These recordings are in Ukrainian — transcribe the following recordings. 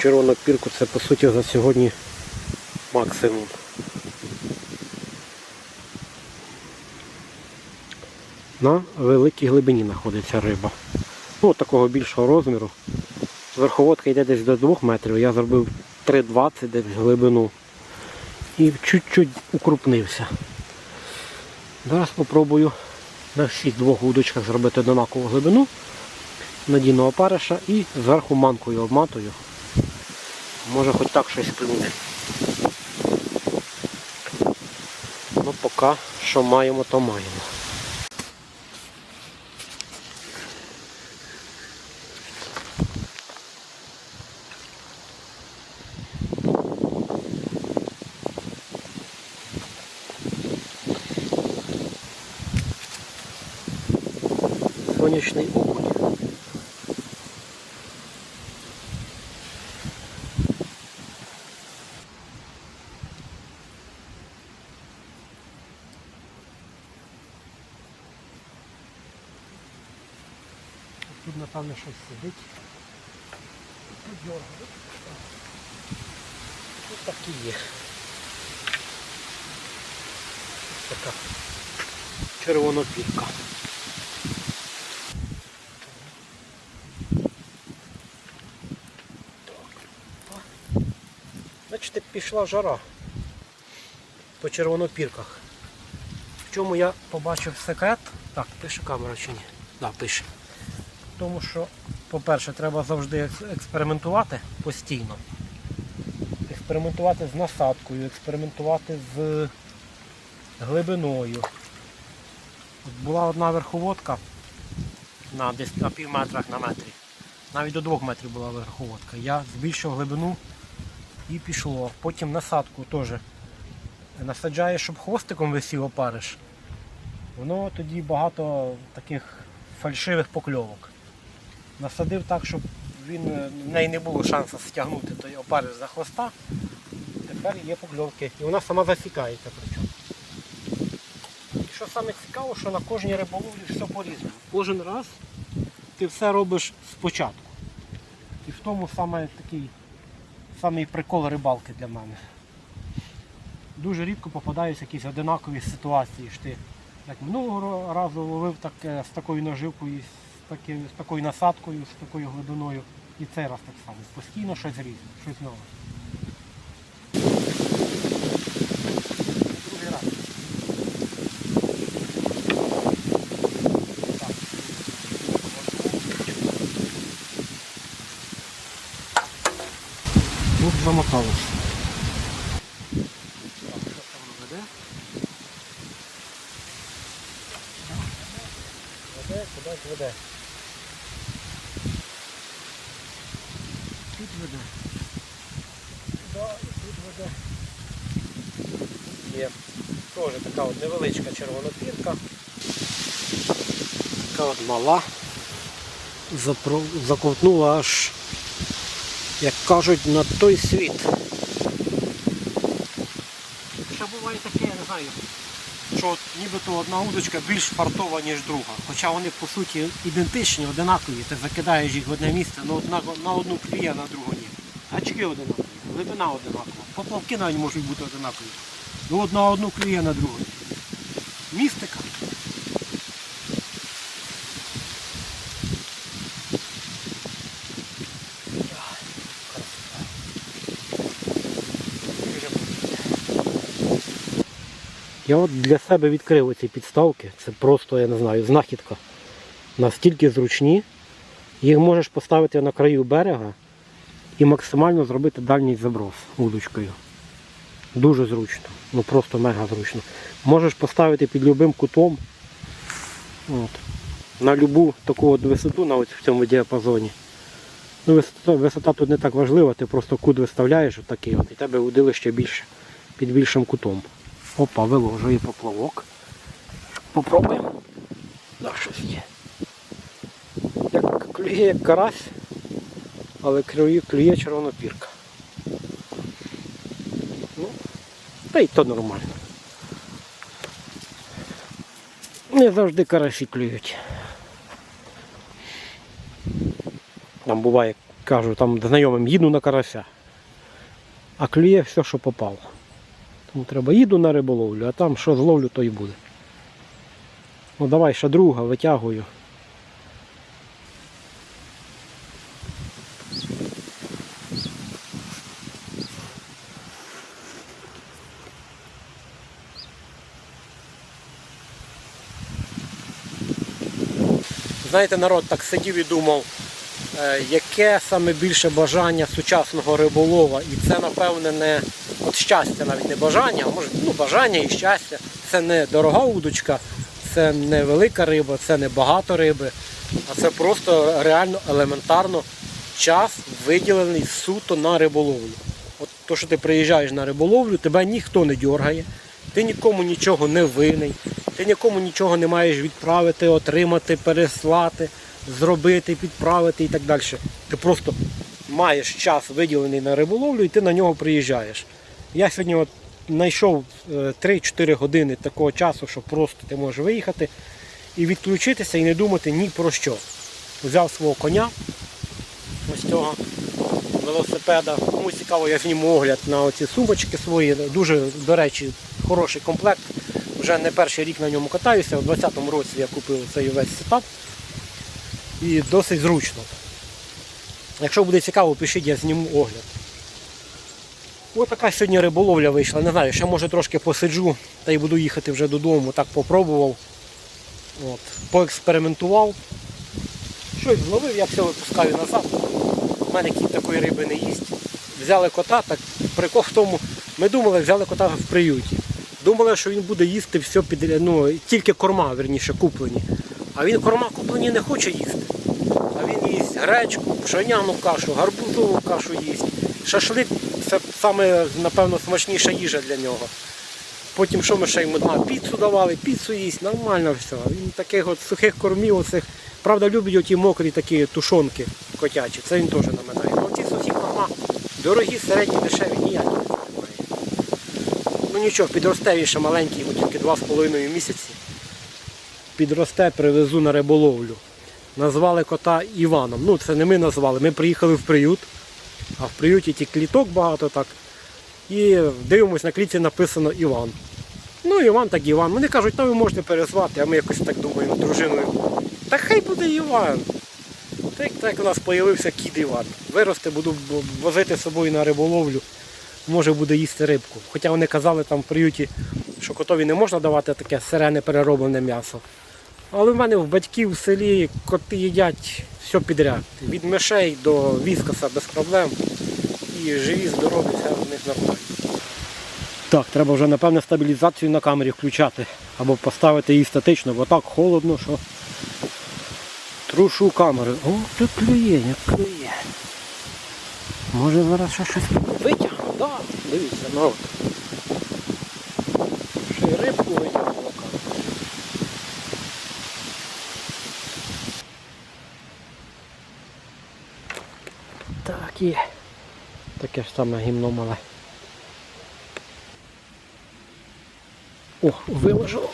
червону пірку це по суті за сьогодні максимум. На великій глибині знаходиться риба. Ну, такого більшого розміру. Верховодка йде десь до 2 метрів, я зробив 3,20 десь глибину. І чуть-чуть укрупнився. Зараз спробую на всіх двох вудочках зробити однакову глибину. Надіну опариша і зверху манкою обматую. Може хоч так щось клюне. Ну поки що маємо, то маємо. Напевно, щось сидить. Тут такі є. Ось така червонопірка. Бачите, пішла жара по червонопірках. В чому я побачив секрет? Так, пише камера чи ні? Так, да, пише. Тому що, по-перше, треба завжди експериментувати постійно. Експериментувати з насадкою, експериментувати з глибиною. От була одна верховодка на десь на пів метрах на метрі. Навіть до двох метрів була верховодка. Я збільшив глибину і пішло. Потім насадку теж насаджаєш, щоб хвостиком висів опариш. Воно тоді багато таких фальшивих покльовок. Насадив так, щоб він, е, в неї не було шансу стягнути той опариш за хвоста. Тепер є покльовки. І вона сама засікається причому. І що саме цікаво, що на кожній риболовлі все по-різному. Кожен раз ти все робиш спочатку. І в тому саме такий самий прикол рибалки для мене. Дуже рідко попадаються якісь одинакові ситуації. що ти як минулого разу ловив таке, з такою наживкою, і з, такою насадкою, з такою глибиною. І цей раз так само. Постійно щось різне, щось нове. Там веде? Веде, кудись веде. Веде. Да, тут веде. Є теж така от невеличка червонопірка. Така от мала. Заковтнула аж, як кажуть, на той світ. Ще буває таке, я не знаю, що нібито одна удочка більш фартова, ніж друга. Хоча вони по суті ідентичні, одинакові. Ти закидаєш їх в одне місце, але одна, на одну клює, на другу ні. Гачки одинакові, глибина одинакова. Поплавки навіть можуть бути одинакові. Ну Одна на одну клює, на другу. Містика. Я от для себе відкрив оці підставки. Це просто, я не знаю, знахідка. Настільки зручні. Їх можеш поставити на краю берега і максимально зробити дальній заброс удочкою. Дуже зручно. Ну просто мега зручно. Можеш поставити під любим кутом. От. На любу таку от висоту на ось в цьому діапазоні. Ну, висота, висота тут не так важлива, ти просто кут виставляєш отакий от, і тебе удилище більше під більшим кутом. Опа, виложує поплавок. Попробуємо. Да, щось є. Як клює як карась, але клює, клює червонопірка. Ну, та й то нормально. Не завжди карасі клюють. Там буває кажу там знайомим, їду на карася. А клює все, що попало. Тому треба їду на риболовлю, а там що зловлю, то і буде. Ну давай ще друга, витягую. Знаєте, народ так сидів і думав, яке саме більше бажання сучасного риболова. І це, напевне, не от щастя, навіть не бажання, а може ну, бажання і щастя. Це не дорога удочка, це не велика риба, це не багато риби, а це просто реально елементарно час виділений суто на риболовлю. От то, що ти приїжджаєш на риболовлю, тебе ніхто не дергає, ти нікому нічого не винний, ти нікому нічого не маєш відправити, отримати, переслати, зробити, підправити і так далі. Ти просто маєш час виділений на риболовлю і ти на нього приїжджаєш. Я сьогодні от знайшов е, 3-4 години такого часу, що просто ти можеш виїхати і відключитися і не думати ні про що. Взяв свого коня, ось цього велосипеда. Кому цікаво, я зніму огляд на оці сумочки свої. Дуже, до речі, хороший комплект. Вже не перший рік на ньому катаюся. У 2020 році я купив цей весь сетап. І досить зручно. Якщо буде цікаво, пишіть, я зніму огляд. Ось така сьогодні риболовля вийшла. Не знаю, ще може трошки посиджу та й буду їхати вже додому. Так попробував. От. Поекспериментував. Щось зловив, я все випускаю назад. У мене кіт такої риби не їсть. Взяли кота, так прикол в тому, ми думали, взяли кота в приюті. Думали, що він буде їсти все під ну, тільки корма, верніше, куплені. А він корма куплені не хоче їсти. А гречку, пшеняну кашу, гарбузову кашу їсть. Шашлик це саме, напевно, смачніша їжа для нього. Потім що ми ще йому на піцу давали, піцу їсть, нормально все. Він таких от сухих кормів, оцих, правда, любить оті мокрі такі тушонки котячі, це він теж наминає. Ну ці сухі корма, дорогі, середні, дешеві, ніякі не немає. Ну нічого, підросте він ще маленький, йому тільки 2,5 місяці. Підросте, привезу на риболовлю. Назвали кота Іваном. Ну, це не ми назвали. Ми приїхали в приют, а в приюті ті кліток багато так. І дивимось, на клітці написано Іван. Ну, Іван так Іван. Вони кажуть, ну ви можете перезвати, а ми якось так думаємо дружиною. Та хай буде Іван. Так, так у нас з'явився кіт Іван. Виросте, буду возити з собою на риболовлю. Може буде їсти рибку. Хоча вони казали там в приюті, що котові не можна давати таке сирене перероблене м'ясо. Але в мене в батьків в селі коти їдять все підряд. Від мишей до віскаса без проблем. І живі, здорові, все в них нормально. Так, треба вже напевне стабілізацію на камері включати. Або поставити її статично, бо так холодно, що трушу камеру. О, тут клює, як клює. Може зараз ще щось витягну, да. Дивіться, народ. Ще й рибку витягнула камера. Так, є. Таке ж саме гімно мале. О, виложило.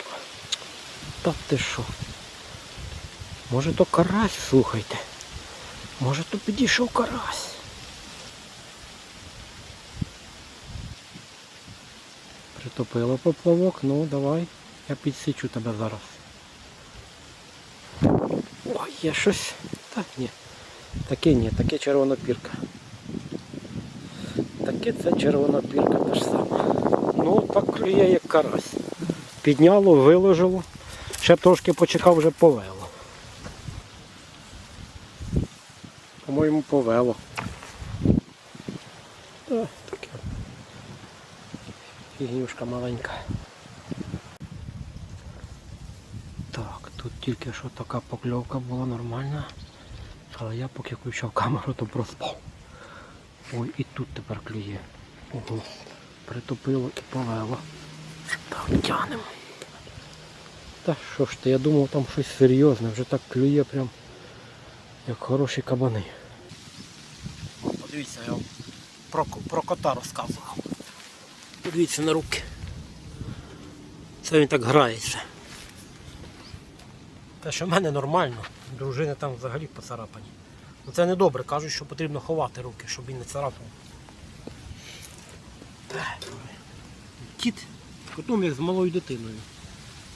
Та ти що? Може то карась, слухайте. Може то підійшов карась. Притопило поплавок, ну давай. Я підсічу тебе зараз. Ой, є щось. Так, ні. Таке ні, таке червона пірка. Це червона пірка та ж сама. Ну так клює як карась. Підняло, виложило. Ще трошки почекав, вже повело. По-моєму, повело. Та, таке. Фігнюшка маленька. Так, тут тільки що така покльовка була нормальна. Але я поки включав камеру, то проспав. Ой, і тут тепер клює. Ого. Притопило і повело. Так, тянемо. Та що ж ти, я думав там щось серйозне, вже так клює прям як хороші кабани. Подивіться, я вам про, про кота розказував. Подивіться на руки. Це він так грається. Те, що в мене нормально, дружини там взагалі поцарапані. Ну, Це не добре, кажуть, що потрібно ховати руки, щоб він не царапав. Кіт котом як з малою дитиною.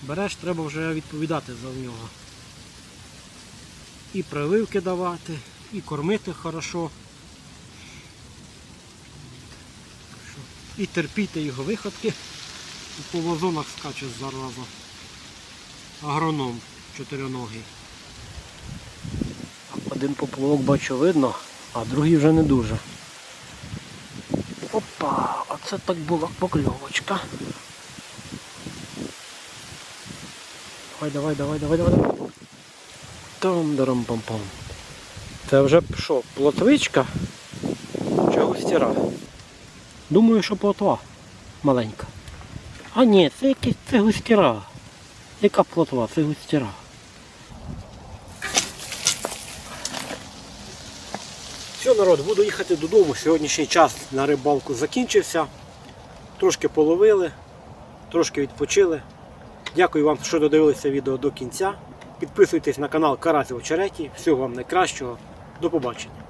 Береш, треба вже відповідати за нього. І прививки давати, і кормити хорошо. І терпіти його виходки. По вазонах скаче зараза. Агроном чотириногий. Один поплавок бачу видно, а другий вже не дуже. Опа, оце так була покльовочка. Давай, давай, давай, давай, давай, там дарам пам пам Це вже що, плотвичка чи густіра? Думаю, що плотва маленька. А ні, це якась це густіра. Яка плотва? Це густіра. Все, народ, буду їхати додому. Сьогоднішній час на рибалку закінчився. Трошки половили, трошки відпочили. Дякую вам, що додивилися відео до кінця. Підписуйтесь на канал Карасів Очереті. Всього вам найкращого. До побачення.